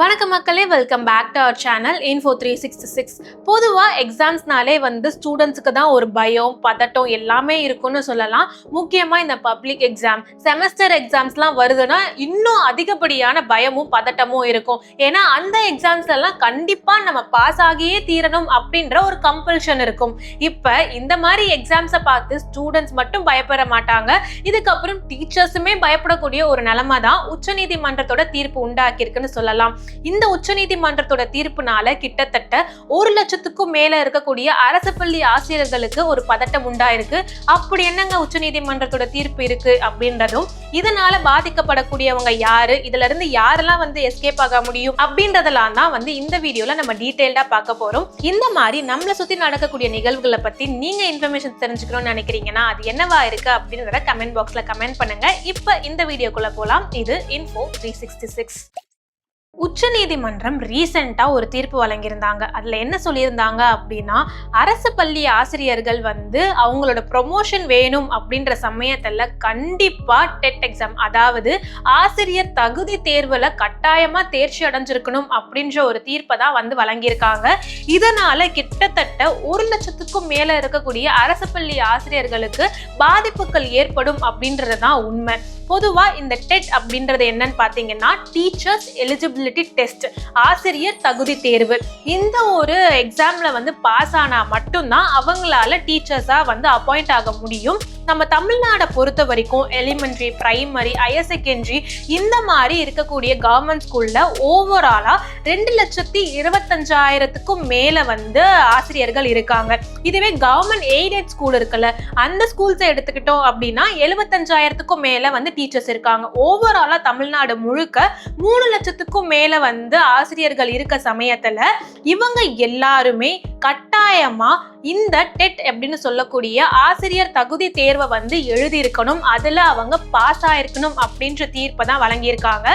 வணக்கம் மக்களே welcome back to our channel info three sixty six பொதுவாக எக்ஸாம்ஸ்னாலே வந்து ஸ்டூடெண்ட்ஸுக்கு தான் ஒரு பயம் பதட்டம் எல்லாமே இருக்கும்னு சொல்லலாம். முக்கியமாக இந்த பப்ளிக் எக்ஸாம் செமஸ்டர் எக்ஸாம்ஸ்லாம் வருதுன்னா இன்னும் அதிகப்படியான பயமும் பதட்டமும் இருக்கும். ஏன்னா அந்த எக்ஸாம்ஸ்லாம் கண்டிப்பாக நம்ம பாஸ் ஆகியே தீரணும் அப்படின்ற ஒரு கம்பல்ஷன் இருக்கும். இப்போ இந்த மாதிரி எக்ஸாம்ஸை பார்த்து ஸ்டூடெண்ட்ஸ் மட்டும் பயப்பட மாட்டாங்க. இதுக்கப்புறம் டீச்சர்ஸுமே பயப்படக்கூடிய ஒரு நிலமை தான் உச்சநீதிமன்றத்தோட தீர்ப்பு உண்டாக்கியிருக்குன்னு சொல்லலாம். இந்த உச்சநீதிமன்றத்தோட தீர்ப்புனால கிட்டத்தட்ட ஒரு லட்சத்துக்கும் மேல இருக்கக்கூடிய அரசு பள்ளி ஆசிரியர்களுக்கு ஒரு பதட்டம் உண்டாயிருக்கு. அப்படி என்னங்க உச்சநீதிமன்றத்தோட தீர்ப்பு இருக்கு அப்படின்றதும் இதனால பாதிக்கப்படக்கூடியவங்க யாரு இதுல இருந்து யாரெல்லாம் வந்து எஸ்கேப் ஆக முடியும் அப்படின்றதெல்லாம் தான் வந்து இந்த வீடியோல நம்ம டீடைல்டா பார்க்க போறோம். இந்த மாதிரி நம்மளை சுத்தி நடக்கக்கூடிய நிகழ்வுகளை பத்தி நீங்க இன்ஃபர்மேஷன் தெரிஞ்சுக்கணும்னு நினைக்கிறீங்கன்னா அது என்னவா இருக்கு அப்படின்றத கமெண்ட் பாக்ஸ்ல கமெண்ட் பண்ணுங்க. இப்ப இந்த வீடியோக்குள்ள போலாம். இது இன்ஃபோ த்ரீ சிக்ஸ்டி சிக்ஸ் உச்சநீதிமன்றம் ரீசெண்டாக ஒரு தீர்ப்பு வழங்கியிருந்தாங்க. அதில் என்ன சொல்லியிருந்தாங்க அப்படின்னா அரசு பள்ளி ஆசிரியர்கள் வந்து அவங்களோட ப்ரொமோஷன் வேணும் அப்படின்ற சமயத்தில் கண்டிப்பாக டெட் எக்ஸாம் அதாவது ஆசிரியர் தகுதி தேர்வில் கட்டாயமாக தேர்ச்சி அடைஞ்சிருக்கணும் அப்படின்ற ஒரு தீர்ப்பை தான் வந்து வழங்கியிருக்காங்க. இதனால் கிட்டத்தட்ட ஒரு லட்சத்துக்கும் மேலே இருக்கக்கூடிய அரசு பள்ளி ஆசிரியர்களுக்கு பாதிப்புகள் ஏற்படும் அப்படின்றது தான் உண்மை. பொதுவாக இந்த டெட் அப்படின்றது என்னன்னு பார்த்தீங்கன்னா டீச்சர்ஸ் எலிஜிபிலிட்டி டெஸ்ட் ஆசிரியர் தகுதி தேர்வு. இந்த ஒரு எக்ஸாமில் வந்து பாஸ் ஆனால் மட்டும்தான் அவங்களால டீச்சர்ஸாக வந்து அப்பாயிண்ட் ஆக முடியும். நம்ம தமிழ்நாடை பொறுத்த வரைக்கும் எலிமெண்ட்ரி பிரைமரி ஹையர் செகண்டரி இந்த மாதிரி இருக்கக்கூடிய கவர்மெண்ட் ஸ்கூலில் ஓவராலாக ரெண்டு லட்சத்தி இருபத்தஞ்சாயிரத்துக்கும் மேலே வந்து ஆசிரியர்கள் இருக்காங்க. இதுவே கவர்மெண்ட் எய்டட் ஸ்கூல் இருக்குல்ல அந்த ஸ்கூல்ஸை எடுத்துக்கிட்டோம் அப்படின்னா எழுபத்தஞ்சாயிரத்துக்கும் மேலே வந்து டீச்சர்ஸ் இருக்காங்க. ஓவராலாக தமிழ்நாடு முழுக்க மூணு லட்சத்துக்கும் மேலே வந்து ஆசிரியர்கள் இருக்க சமயத்தில் இவங்க எல்லாருமே கட்டாயமா இந்த டெட் அப்படின்னு சொல்லக்கூடிய ஆசிரியர் தகுதி தேர்வு வந்து எழுதியிருக்கணும். அதுல அவங்க பாஸ் ஆயிருக்கணும் அப்படின்ற தீர்ப்பை தான் வழங்கியிருக்காங்க.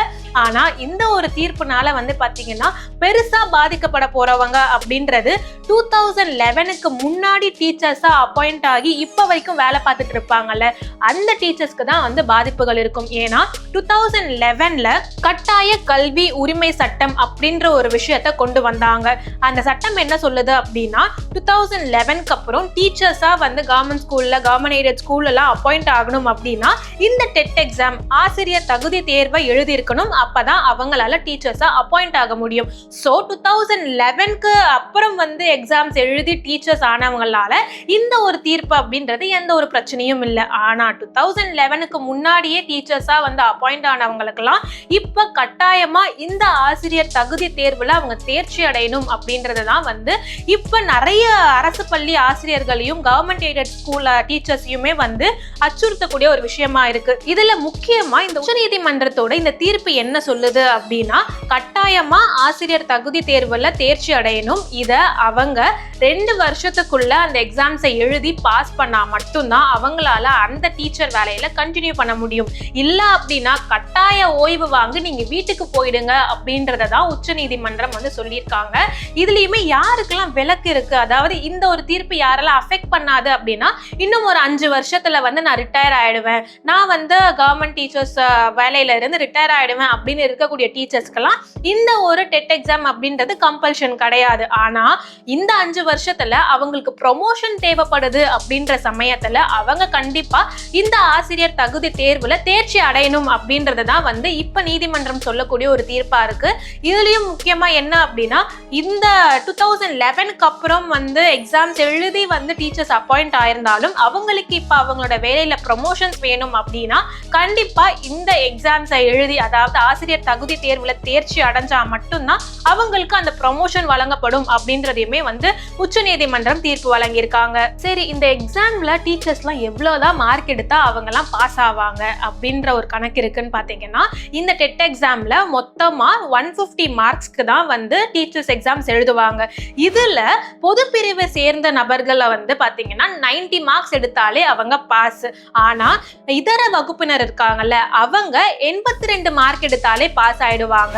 ஆனா இந்த ஒரு தீர்ப்புனால வந்து பாத்தீங்கன்னா பெருசா பாதிக்கப்பட போறவங்க அப்படின்றது டூ தௌசண்ட் லெவனுக்கு முன்னாடி டீச்சர்ஸாக அப்பாயிண்ட் ஆகி இப்போ வரைக்கும் வேலை பார்த்துட்டு இருப்பாங்கல்ல. அந்த டீச்சர்ஸ்க்கு தான் வந்து பாதிப்புகள் இருக்கும். ஏன்னா டூ தௌசண்ட் லெவன்ல கட்டாய கல்வி உரிமை சட்டம் அப்படின்ற ஒரு விஷயத்த கொண்டு வந்தாங்க. அந்த சட்டம் என்ன சொல்லுது அப்படின்னா டூ தௌசண்ட் லெவனுக்கு அப்புறம் டீச்சர்ஸாக வந்து கவர்மெண்ட் ஸ்கூலில் கவர்மெண்ட் எய்டட் ஸ்கூல்லலாம் அப்பாயிண்ட் ஆகணும் அப்படின்னா இந்த டெட் எக்ஸாம் ஆசிரியர் தகுதி தேர்வை எழுதியிருக்கணும். அப்போ தான் அவங்களால டீச்சர்ஸாக அப்பாயிண்ட் ஆக முடியும். ஸோ டூ தௌசண்ட் லெவனுக்கு அப்புறம் வந்து எக்ஸாம்ஸ் எழுதி டீச்சர்ஸ் ஆனவங்களால இந்த ஒரு தீர்ப்பு அப்படின்றது எந்த ஒரு பிரச்சனையும் இல்லை. ஆனால் டூ தௌசண்ட் லெவனுக்கு முன்னாடியே டீச்சர்ஸாக வந்து அப்பாயிண்ட் ஆனவங்களுக்கெல்லாம் இப்போ கட்டாயமாக இந்த ஆசிரியர் தகுதி தேர்வில் அவங்க தேர்ச்சி அடையணும் அப்படின்றது தான் வந்து இப்போ நிறைய அரசு பள்ளி ஆசிரியர்களையும் கவர்மெண்ட் எய்டட் ஸ்கூல் டீச்சர்ஸையுமே வந்து அச்சுறுத்தக்கூடிய ஒரு விஷயமா இருக்கு. இதுல முக்கியமா இந்த உச்சநீதிமன்றத்தோட இந்த தீர்ப்பு என்ன சொல்லுது அப்படின்னா கட்டாயமா ஆசிரியர் தகுதி தேர்வுல தேர்ச்சி அடையணும். இத அவங்க ரெண்டு வருஷத்துக்குள்ள அந்த எக்ஸாம்ஸை எழுதி பாஸ் பண்ணா மட்டும்தான் அவங்களால அந்த டீச்சர் வேலையில கண்டினியூ பண்ண முடியும். இல்ல அப்படின்னா கட்டாய ஓய்வு வாங்கி நீங்க வீட்டுக்கு போயிடுங்க அப்படின்றத தான் உச்சநீதிமன்றம் வந்து சொல்லியிருக்காங்க. இதுலயுமே யாருக்கெல்லாம் விலக்கு இருக்கு? அதாவது இந்த ஒரு தீர்ப்பு யாரெல்லாம் அஃபெக்ட் பண்ணாது அப்படின்னா இன்னும் ஒரு அஞ்சு வருஷம் வருஷத்துல வந்து நான் ரிட்டையர் ஆயிடுவேன். நான் வந்து கவர்மெண்ட் டீச்சர்ஸ் வேலையில இருந்து ரிட்டையர் ஆயிடுவேன் அப்படின்னு இருக்கக்கூடிய டீச்சர்ஸ்க்கெல்லாம் இந்த ஒரு டெட் எக்ஸாம் அப்படின்றது கம்பல்ஷன் கிடையாது. ஆனா இந்த அஞ்சு வருஷத்துல அவங்களுக்கு ப்ரொமோஷன் தேவைப்படுது அப்படின்ற சமயத்துல அவங்க கண்டிப்பா இந்த ஆசிரியர் தகுதி தேர்வுல தேர்ச்சி அடையணும் அப்படின்றது தான் வந்து இப்ப நீதிமன்றம் சொல்லக்கூடிய ஒரு தீர்ப்பா இருக்கு. இதுலயும் முக்கியமா என்ன அப்படின்னா இந்த டூ தௌசண்ட் லெவனுக்கு அப்புறம் வந்து எக்ஸாம்ஸ் எழுதி வந்து டீச்சர்ஸ் அப்பாயிண்ட் ஆயிருந்தாலும் அவங்களுக்கு இப்போ அவங்களோட வேலையில ப்ரொமோஷன்ஸ் வேணும் அப்படின்னா கண்டிப்பா இந்த எக்ஸாம்ஸை எழுதி அதாவது ஆசிரியர் தகுதி தேர்வுல தேர்ச்சி அடைஞ்சா மட்டும்தான் அவங்களுக்கு அந்த ப்ரொமோஷன் வழங்கப்படும் அப்படின்றதையுமே வந்து உச்சநீதிமன்றம் தீர்ப்பு வழங்கியிருக்காங்க. சரி இந்த எக்ஸாம்ல டீச்சர்ஸ்லாம் எவ்வளோதான் மார்க் எடுத்தா அவங்கெல்லாம் பாஸ் ஆவாங்க அப்படின்ற ஒரு கணக்கு இருக்குன்னு பார்த்தீங்கன்னா இந்த டெட் எக்ஸாம்ல மொத்தமா ஒன் ஃபிஃப்டி மார்க்ஸ்க்கு தான் வந்து டீச்சர்ஸ் எக்ஸாம்ஸ் எழுதுவாங்க. இதுல பொது பிரிவை சேர்ந்த நபர்களை வந்து பாத்தீங்கன்னா 90 மார்க்ஸ் எடுத்தாலே அவங்க பாஸ் ஆனா இதர வகுப்பினர் இருக்காங்கல்ல அவங்க எண்பத்தி ரெண்டு மார்க் எடுத்தாலே பாஸ் ஆயிடுவாங்க.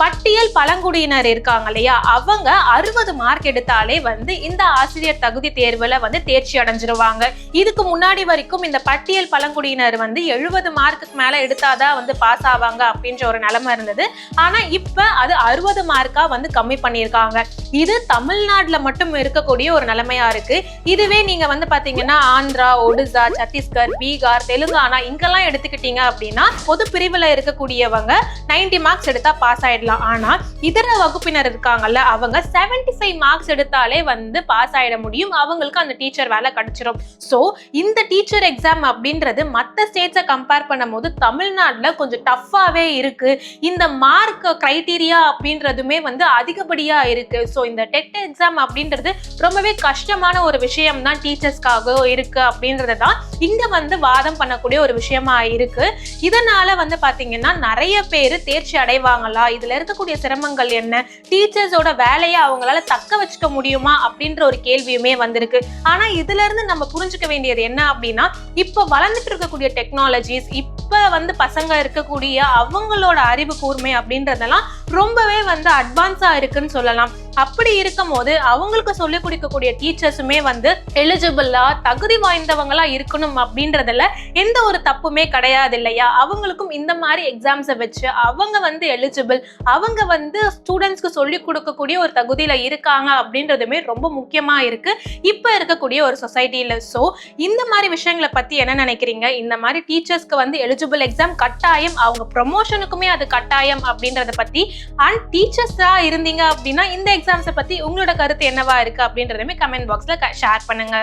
பட்டியல் பழங்குடியினர் இருக்காங்க இல்லையா? அவங்க அறுபது மார்க் எடுத்தாலே வந்து இந்த ஆசிரியர் தகுதி தேர்வுல வந்து தேர்ச்சி அடைஞ்சிருவாங்க. இதுக்கு முன்னாடி வரைக்கும் இந்த பட்டியல் பழங்குடியினர் வந்து எழுபது மார்க்குக்கு மேல எடுத்தாதான் வந்து பாஸ் ஆவாங்க அப்படின்ற ஒரு நிலைமை இருந்தது. ஆனா இப்ப அது அறுபது மார்க்கா வந்து கம்மி பண்ணியிருக்காங்க. இது தமிழ்நாட்டில் மட்டும் இருக்கக்கூடிய ஒரு நிலைமையா இருக்கு. இதுவே நீங்க வந்து பாத்தீங்கன்னா ஆந்திரா ஒடிசா சத்தீஸ்கர் பீகார் தெலுங்கானா இங்கெல்லாம் எடுத்துக்கிட்டீங்க அப்படின்னா பொது பிரிவுல இருக்கக்கூடியவங்க 90 மார்க்ஸ் எடுத்தா பாஸ் ஆயிடலாம். ஆனா இதர வகுப்பினர் இருக்காங்கல்ல அவங்க 75 ஃபைவ் மார்க்ஸ் எடுத்தாலே வந்து பாஸ் ஆயிட முடியும். அவங்களுக்கு அந்த டீச்சர் வேலை கிடைச்சிரும். ஸோ இந்த டீச்சர் எக்ஸாம் அப்படின்றது மற்ற ஸ்டேட்ஸை கம்பேர் பண்ணும்போது தமிழ்நாட்டில் கொஞ்சம் டஃப்பாகவே இருக்கு. இந்த மார்க் கிரைட்டீரியா அப்படின்றதுமே வந்து அதிகப்படியா இருக்கு. ஸோ இந்த டெட் எக்ஸாம் அப்படின்றது ரொம்பவே கஷ்டமான ஒரு விஷயம் தான் டீச்சர்ஸ்க்காக இருக்கு அப்படின்றது தான் இங்க வந்து வாதம் பண்ணக்கூடிய ஒரு விஷயமா இருக்கு. இதனால வந்து பாத்தீங்கன்னா நிறைய பேர் தேர்ச்சி அடைவாங்களா? இதுல இருக்கக்கூடிய சிரமங்கள் என்ன? டீச்சர்ஸோட வேலையை அவங்களால தக்க வச்சுக்க முடியுமா? அப்படின்ற ஒரு கேள்வியுமே வந்திருக்கு. ஆனா இதுல இருந்து நம்ம புரிஞ்சுக்க வேண்டியது என்ன அப்படின்னா இப்ப வளர்ந்துட்டு இருக்கக்கூடிய டெக்னாலஜிஸ் இப்ப வந்து பசங்க இருக்கக்கூடிய அவங்களோட அறிவு கூர்மை அப்படின்றதெல்லாம் ரொம்பவே வந்து அட்வான்ஸா இருக்குன்னு சொல்லலாம். அப்படி இருக்கும் போது அவங்களுக்கு சொல்லிக் கொடுக்கக்கூடிய டீச்சர்ஸுமே வந்து எலிஜிபிளா தகுதி வாய்ந்தவங்களா இருக்கணும் அப்படின்றதுல எந்த ஒரு தப்புமே கிடையாது இல்லையா? அவங்களுக்கும் இந்த மாதிரி எக்ஸாம்ஸை வச்சு அவங்க வந்து எலிஜிபிள் அவங்க வந்து ஸ்டூடெண்ட்ஸ்க்கு சொல்லிக் கொடுக்கக்கூடிய ஒரு தகுதியில இருக்காங்க அப்படின்றதுமே ரொம்ப முக்கியமா இருக்கு. இப்போ இருக்கக்கூடிய ஒரு சொசைட்டியில ஸோ இந்த மாதிரி விஷயங்களை பத்தி என்ன நினைக்கிறீங்க? இந்த மாதிரி டீச்சர்ஸ்க்கு வந்து எலிஜிபிள் எக்ஸாம் கட்டாயம் அவங்க ப்ரொமோஷனுக்குமே அது கட்டாயம் அப்படின்றத பத்தி அண்ட் டீச்சர்ஸா இருந்தீங்க அப்படின்னா இந்த எக்ஸாம்ஸை பத்தி உங்களோட கருத்து என்னவா இருக்கு அப்படின்றதுமே கமெண்ட் பாக்ஸ்ல ஷேர் பண்ணுங்க.